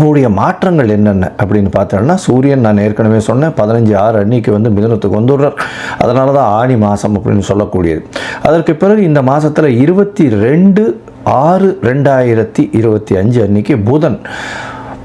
கூடிய மாற்றங்கள் என்னென்ன அப்படின்னு பார்த்தோம்னா சூரியன் நான் ஏற்கனவே சொன்னேன் பதினஞ்சு ஆறு அன்னைக்கு வந்து மிதனத்துக்கு வந்துடுறார். அதனால தான் ஆணி மாதம் அப்படின்னு சொல்லக்கூடியது. அதற்கு பிறகு இந்த மாதத்தில் இருபத்தி ரெண்டு ஆறு ரெண்டாயிரத்தி இருபத்தி அஞ்சு அன்னைக்கு புதன்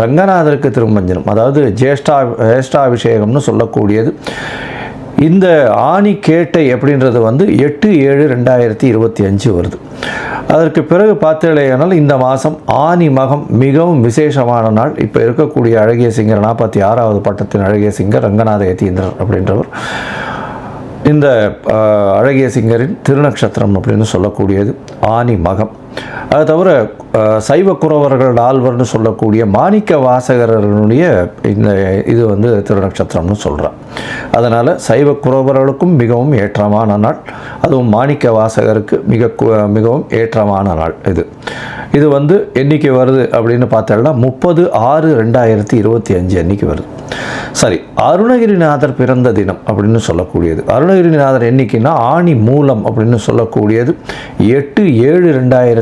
ரங்கநாதருக்கு திருமஞ்சனம் அதாவது ஜேஷ்டா ஜேஷ்டாபிஷேகம்னு சொல்லக்கூடியது. இந்த ஆணி கேட்டை அப்படின்றது வந்து எட்டு ஏழு ரெண்டாயிரத்தி இருபத்தி அஞ்சு வருது. அதற்கு பிறகு பார்த்தீங்களேனால் இந்த மாதம் ஆனி மகம் மிகவும் விசேஷமான நாள். இப்போ இருக்கக்கூடிய அழகிய சிங்கர் நாற்பத்தி ஆறாவது பட்டத்தின் அழகிய சிங்கர் ரங்கநாத யதீந்திரர் அப்படின்றவர். இந்த அழகிய சிங்கரின் திருநக்ஷத்திரம் அப்படின்னு சொல்லக்கூடியது ஆனி மகம். அது தவிர சைவ குறவர்கள் ஆழ்வர்னு சொல்லக்கூடிய மாணிக்க வாசகரனுடைய இந்த இது வந்து திருநட்சத்திரம்னு சொல்கிறார் அதனால் சைவ குறவர்களுக்கும் மிகவும் ஏற்றமான நாள். அதுவும் மாணிக்க வாசகருக்கு மிக மிகவும் ஏற்றமான நாள் இது. இது வந்து என்னைக்கு வருது அப்படின்னு பார்த்தோம்னா முப்பது ஆறு ரெண்டாயிரத்தி இருபத்தி அஞ்சு அன்னைக்கு வருது. சரி அருணகிரிநாதர் பிறந்த தினம் அப்படின்னு சொல்லக்கூடியது. அருணகிரிநாதர் என்னைக்குன்னா ஆணி மூலம் அப்படின்னு சொல்லக்கூடியது. எட்டு ஏழு ரெண்டாயிரத்தி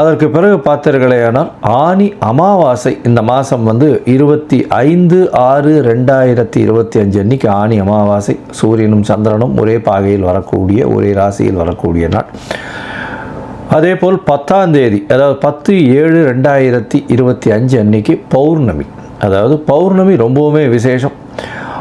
அதற்கு பிறகு பார்த்தீர்களேனால் ஆனி அமாவாசை இந்த மாதம் வந்து இருபத்தி ஐந்து ஆறு ரெண்டாயிரத்தி இருபத்தி அஞ்சு அன்னைக்கு ஆனி அமாவாசை. சூரியனும் சந்திரனும் ஒரே பாகையில் வரக்கூடிய ஒரே ராசியில் வரக்கூடிய நாள். அதே போல் பத்தாம் தேதி அதாவது பத்து ஏழு ரெண்டாயிரத்தி இருபத்தி அஞ்சு அன்னைக்கு பௌர்ணமி. அதாவது பௌர்ணமி ரொம்பவுமே விசேஷம்.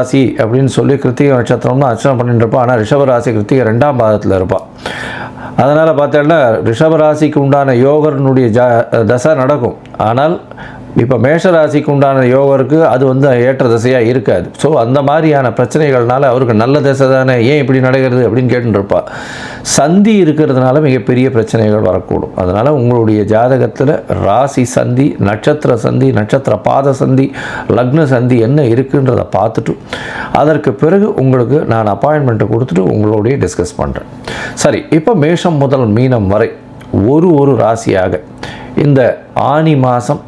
ராசி அப்படின்னு சொல்லி கிருத்திகை நட்சத்திரம்னு அர்ச்சனை பண்ணிட்டு இருப்பா. ஆனால் ரிஷப ராசி கிருத்திகை ரெண்டாம் பாதத்தில் இருப்பாள் அதனால் பார்த்தோம்னா ரிஷப ராசிக்கு உண்டான யோகர்னுடைய ஜ தசை நடக்கும். ஆனால் இப்போ மேஷ ராசிக்கு உண்டான யோகருக்கு அது வந்து ஏற்ற திசையாக இருக்காது. ஸோ அந்த மாதிரியான பிரச்சனைகள்னால அவருக்கு நல்ல திசை தானே ஏன் இப்படி நடக்கிறது அப்படின்னு கேட்டுருப்பா சந்தி இருக்கிறதுனால மிகப்பெரிய பிரச்சனைகள் வரக்கூடும். அதனால் உங்களுடைய ஜாதகத்தில் ராசி சந்தி நட்சத்திர சந்தி நட்சத்திர பாத சந்தி லக்ன சந்தி என்ன இருக்குன்றதை பார்த்துட்டு அதற்கு பிறகு உங்களுக்கு நான் அப்பாயின்மெண்ட்டை கொடுத்துட்டு உங்களுடைய டிஸ்கஸ் பண்ணுறேன் சரி இப்போ மேஷம் முதல் மீனம் வரை ஒரு ஒரு ராசியாக இந்த ஆனி மாதம்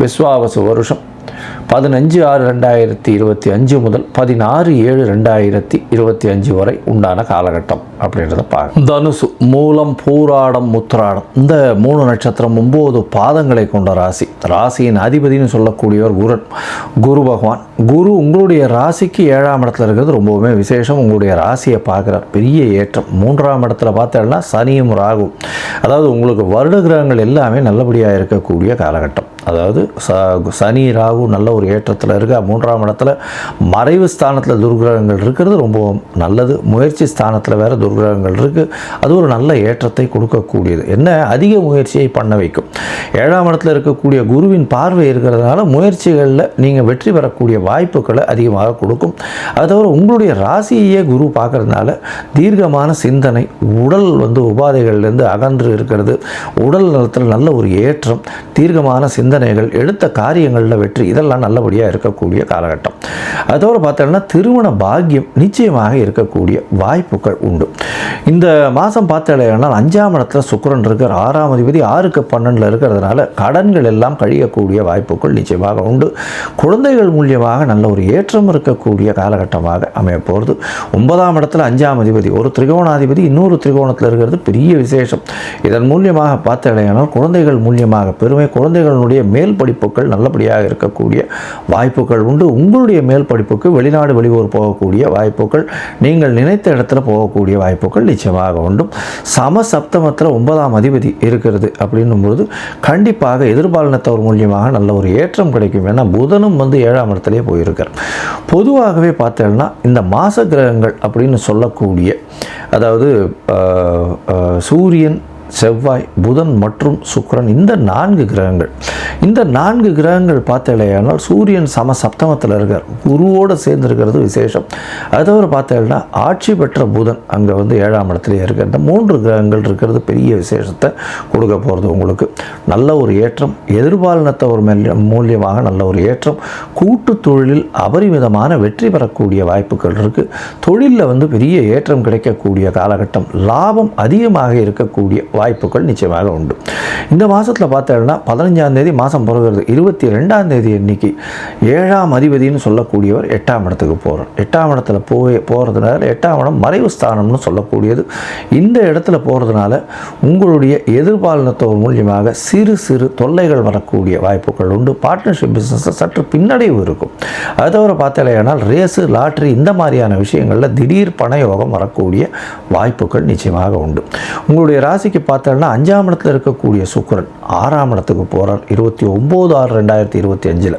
விஸ்வாவச வருஷம் பதினஞ்சு ஆறு ரெண்டாயிரத்தி இருபத்தி அஞ்சு முதல் பதினாறு ஏழு ரெண்டாயிரத்தி இருபத்தி அஞ்சு வரை உண்டான காலகட்டம் அப்படின்றத பார்க்க தனுசு மூலம் பூராடம் முத்திராடம் இந்த மூணு நட்சத்திரம் ஒம்பது பாதங்களை கொண்ட ராசி. ராசியின் அதிபதினு சொல்லக்கூடியவர் குரன். குரு பகவான். குரு உங்களுடைய ராசிக்கு ஏழாம் இடத்துல இருக்கிறது ரொம்பவுமே விசேஷம். உங்களுடைய ராசியை பார்க்குறார். பெரிய ஏற்றம். மூன்றாம் இடத்துல பார்த்தேன்னா சனியும் ராகும் அதாவது உங்களுக்கு வருட கிரகங்கள் எல்லாமே நல்லபடியாக இருக்கக்கூடிய காலகட்டம். அதாவது ச சனி ராகு நல்ல ஒரு ஏற்றத்தில் இருக்க. மூன்றாம் இடத்துல மறைவு ஸ்தானத்தில் துர்கிரகங்கள் இருக்கிறது ரொம்பவும் நல்லது. முயற்சி ஸ்தானத்தில் வேறு துர்கிரகங்கள் இருக்குது அது ஒரு நல்ல ஏற்றத்தை கொடுக்கக்கூடியது. என்ன? அதிக முயற்சியை பண்ண வைக்கும். ஏழாம் இடத்துல இருக்கக்கூடிய குருவின் பார்வை இருக்கிறதுனால முயற்சிகளில் நீங்கள் வெற்றி பெறக்கூடிய வாய்ப்புகளை அதிகமாக கொடுக்கும். அது தவிர உங்களுடைய ராசியையே குரு பார்க்கறதுனால தீர்க்கமான சிந்தனை உடல் வந்து உபாதைகள்லேருந்து அகன்று இருக்கிறது. உடல் நலத்தில் நல்ல ஒரு ஏற்றம் தீர்க்கமான சிந்தனை சிந்தனைகள் எடுத்த காரியங்களில் வெற்றி இதெல்லாம் நல்லபடியாக இருக்கக்கூடிய காலகட்டம். அது தவிர பார்த்தோம்னா திருமண பாக்கியம் நிச்சயமாக இருக்கக்கூடிய வாய்ப்புகள் உண்டு. இந்த மாதம் பார்த்தோம்னா அஞ்சாம் இடத்துல சுக்கிரன் இருக்கிற ஆறாம் அதிபதி ஆறுக்கு பன்னெண்டில் இருக்கிறதுனால கடன்கள் எல்லாம் கழியக்கூடிய வாய்ப்புகள் நிச்சயமாக உண்டு. குழந்தைகள் மூலியமாக நல்ல ஒரு ஏற்றம் இருக்கக்கூடிய காலகட்டமாக அமைய போகிறது ஒன்பதாம் இடத்துல அஞ்சாம் அதிபதி ஒரு திரிகோணாதிபதி இன்னொரு திரிகோணத்தில் இருக்கிறது பெரிய விசேஷம். இதன் மூலியமாக பார்த்தோம்னா குழந்தைகள் மூலியமாக பெருமை குழந்தைகளுடைய மேல் படிப்புகள் நல்லபடியாக இருக்கக்கூடிய வாய்ப்புகள் உண்டு. உங்களுடைய மேல் படிப்புக்கு வெளிநாடு வெளியூர் போகக்கூடிய வாய்ப்புகள் நீங்கள் நினைத்த இடத்துல போகக்கூடிய வாய்ப்புகள் நிச்சயமாக உண்டு. சம சப்தமத்தில் ஒன்பதாம் அதிபதி இருக்கிறது அப்படின்னும்போது கண்டிப்பாக எதிர்பாலினத்தவர் மூலியமாக நல்ல ஒரு ஏற்றம் கிடைக்கும். ஏன்னா புதனும் வந்து ஏழாம் இடத்துலேயே போயிருக்கார். பொதுவாகவே பார்த்தோம்னா இந்த மாச கிரகங்கள் அப்படின்னு சொல்லக்கூடிய அதாவது சூரியன் செவ்வாய் புதன் மற்றும் சுக்கரன் இந்த நான்கு கிரகங்கள். இந்த நான்கு கிரகங்கள் பார்த்தேனால் சூரியன் சம சப்தமத்தில் இருக்கார். குருவோடு சேர்ந்துருக்கிறது விசேஷம். அது தவிர பார்த்தேன்னா ஆட்சி பெற்ற புதன் அங்கே வந்து ஏழாம் இடத்துலேயே இருக்கிற இந்த மூன்று கிரகங்கள் இருக்கிறது பெரிய விசேஷத்தை கொடுக்க போகிறது உங்களுக்கு. நல்ல ஒரு ஏற்றம் எதிர்பாலினத்தவர் மேல் மூலியமாக நல்ல ஒரு ஏற்றம் கூட்டு தொழிலில் அபரிமிதமான வெற்றி பெறக்கூடிய வாய்ப்புகள் இருக்குது தொழிலில் வந்து பெரிய ஏற்றம் கிடைக்கக்கூடிய காலகட்டம். லாபம் அதிகமாக இருக்கக்கூடிய வாய்ப்புகள் நிச்சயமாக உண்டு. இந்த மாதத்தில் பார்த்தோம்னா பதினஞ்சாம் தேதி மாதம் பிறகுறது இருபத்தி ரெண்டாம் தேதி இன்னைக்கு ஏழாம் அதிபதினு சொல்லக்கூடியவர் எட்டாம் இடத்துக்கு போகிறார் எட்டாம் இடத்துல போய் போகிறதுனால எட்டாம் இடம் மறைவு ஸ்தானம்னு சொல்லக்கூடியது. இந்த இடத்துல போகிறதுனால உங்களுடைய எதிர்பாலினத்தோர் மூலியமாக சிறு சிறு தொல்லைகள் வரக்கூடிய வாய்ப்புகள் உண்டு. பார்ட்னர்ஷிப் பிஸ்னஸில் சற்று பின்னடைவு இருக்கும். அது தவிர பார்த்தலையானால் ரேஸு லாட்ரி இந்த மாதிரியான விஷயங்களில் திடீர் பணயோகம் வரக்கூடிய வாய்ப்புகள் நிச்சயமாக உண்டு. உங்களுடைய ராசிக்கு பார்த்தோன்னா அஞ்சாம் இடத்துல இருக்கக்கூடிய சுக்கரன் ஆறாம் இடத்துக்கு போகிறார் இருபத்தி ஒம்பது ஆறு ரெண்டாயிரத்தி இருபத்தி அஞ்சில்.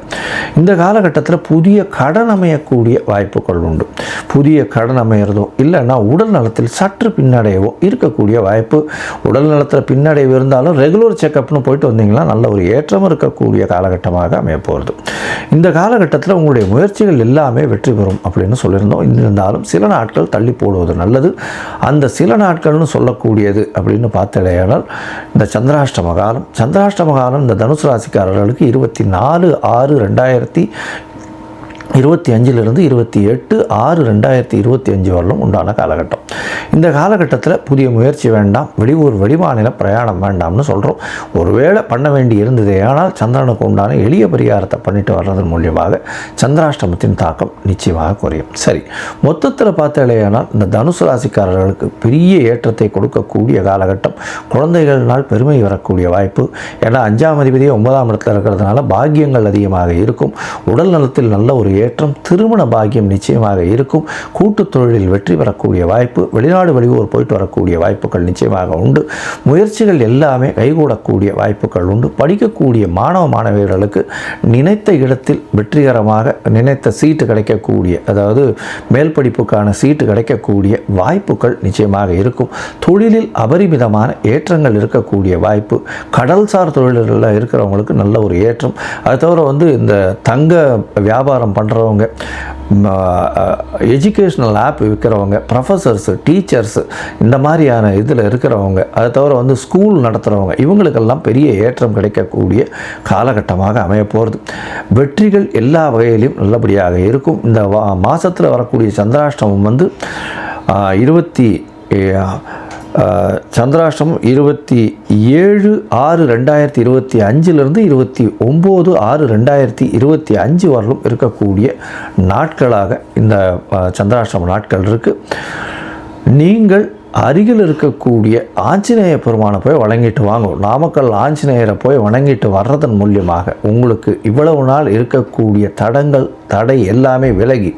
இந்த காலகட்டத்தில் புதிய கடன் அமையக்கூடிய வாய்ப்புகள் உண்டு. புதிய கடன் அமையிறதோ இல்லைன்னா உடல் நலத்தில் சற்று பின்னடைவோ இருக்கக்கூடிய வாய்ப்பு. உடல் நலத்தில் பின்னடைவு இருந்தாலும் ரெகுலர் செக்கப்னு போயிட்டு வந்தீங்கன்னா நல்ல ஒரு ஏற்றம் இருக்கக்கூடிய காலகட்டமாக அமையப்போகிறது இந்த காலகட்டத்தில் உங்களுடைய முயற்சிகள் எல்லாமே வெற்றி பெறும் அப்படின்னு சொல்லியிருந்தோம். இருந்தாலும் சில நாட்கள் தள்ளி போடுவது நல்லது. அந்த சில நாட்கள்னு சொல்லக்கூடியது அப்படின்னு பார்த்து பார்த்தடையானால் இந்த சந்திராஷ்டம காலம் சந்திராஷ்டம காலம் இந்த தனுசு ராசிக்காரர்களுக்கு இருபத்தி நாலு ஆறு ரெண்டாயிரத்தி இருபத்தி அஞ்சிலிருந்து இருபத்தி எட்டு ஆறு ரெண்டாயிரத்தி இருபத்தி அஞ்சு வரலும் உண்டான காலகட்டம். இந்த காலகட்டத்தில் புதிய முயற்சி வேண்டாம் வெளியூர் வெளிமாநில பிரயாணம் வேண்டாம்னு சொல்கிறோம் ஒருவேளை பண்ண வேண்டி இருந்தது ஆனால் சந்திரனுக்கு உண்டான எளிய பரிகாரத்தை பண்ணிட்டு வர்றதன் மூலியமாக சந்திராஷ்டமத்தின் தாக்கம் நிச்சயமாக குறையும். சரி மொத்தத்தில் பார்த்தாலேயானால் இந்த தனுசு ராசிக்காரர்களுக்கு பெரிய ஏற்றத்தை கொடுக்கக்கூடிய காலகட்டம் குழந்தைகள்னால் பெருமை வரக்கூடிய வாய்ப்பு. ஏன்னா அஞ்சாம் அதிபதியே ஒன்பதாம் இடத்துல இருக்கிறதுனால பாக்கியங்கள் அதிகமாக இருக்கும். உடல் நலத்தில் நல்ல ஒரு ஏற்றம் திருமண பாக்கியம் நிச்சயமாக இருக்கும். கூட்டுத் தொழிலில் வெற்றி பெறக்கூடிய வாய்ப்பு வெளிநாடு வெளியூர் போயிட்டு வரக்கூடிய வாய்ப்புகள் நிச்சயமாக உண்டு. முயற்சிகள் எல்லாமே கைகூடக்கூடிய வாய்ப்புகள் உண்டு. படிக்கக்கூடிய மாணவ மாணவியர்களுக்கு நினைத்த இடத்தில் வெற்றிகரமாக நினைத்த சீட்டு கிடைக்கக்கூடிய அதாவது மேல் படிப்புக்கான சீட்டு கிடைக்கக்கூடிய வாய்ப்புகள் நிச்சயமாக இருக்கும். தொழிலில் அபரிமிதமான ஏற்றங்கள் இருக்கக்கூடிய வாய்ப்பு கடல்சார் தொழில்களில் இருக்கிறவங்களுக்கு நல்ல ஒரு ஏற்றம். அது தவிர வந்து இந்த தங்க வியாபாரம் பண்ணுறவங்க எஜுகேஷ்னல் ஆப் விற்கிறவங்க ப்ரொஃபஸர்ஸு டீச்சர்ஸு இந்த மாதிரியான இதில் இருக்கிறவங்க அதை தவிர வந்து ஸ்கூல் நடத்துகிறவங்க இவங்களுக்கெல்லாம் பெரிய ஏற்றம் கிடைக்கக்கூடிய காலகட்டமாக அமைய போகிறது வெற்றிகள் எல்லா வகையிலும் நல்லபடியாக இருக்கும். இந்த மாதத்தில் வரக்கூடிய சந்திராஷ்டமம் வந்து இருபத்தி ஆஹ், சந்திராஷ்டமம் இருபத்தி ஏழு ஆறு ரெண்டாயிரத்தி இருபத்தி அஞ்சிலிருந்து இருபத்தி ஒம்பது ஆறு ரெண்டாயிரத்தி இருபத்தி அஞ்சு வரலும் இருக்கக்கூடிய நாட்களாக இந்த ஆஹ், சந்திராஷ்டம நாட்கள் இருக்குது நீங்கள் அருகில் இருக்கக்கூடிய ஆஞ்சநேய பெருமானை போய் வழங்கிட்டு வாங்கும் நாமக்கல் ஆஞ்சநேயரை போய் வணங்கிட்டு வர்றதன் மூலியமாக உங்களுக்கு இவ்வளவு நாள் இருக்கக்கூடிய தடங்கள் தடை எல்லாமே விலகி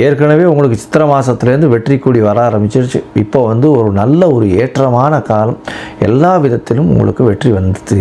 ஏற்கனவே உங்களுக்கு சித்திரை மாதத்துலேருந்து வெற்றி கூடி வர ஆரம்பிச்சிருச்சு. இப்போ வந்து ஒரு நல்ல ஒரு ஏற்றமான காலம். எல்லா விதத்திலும் உங்களுக்கு வெற்றி வந்துச்சு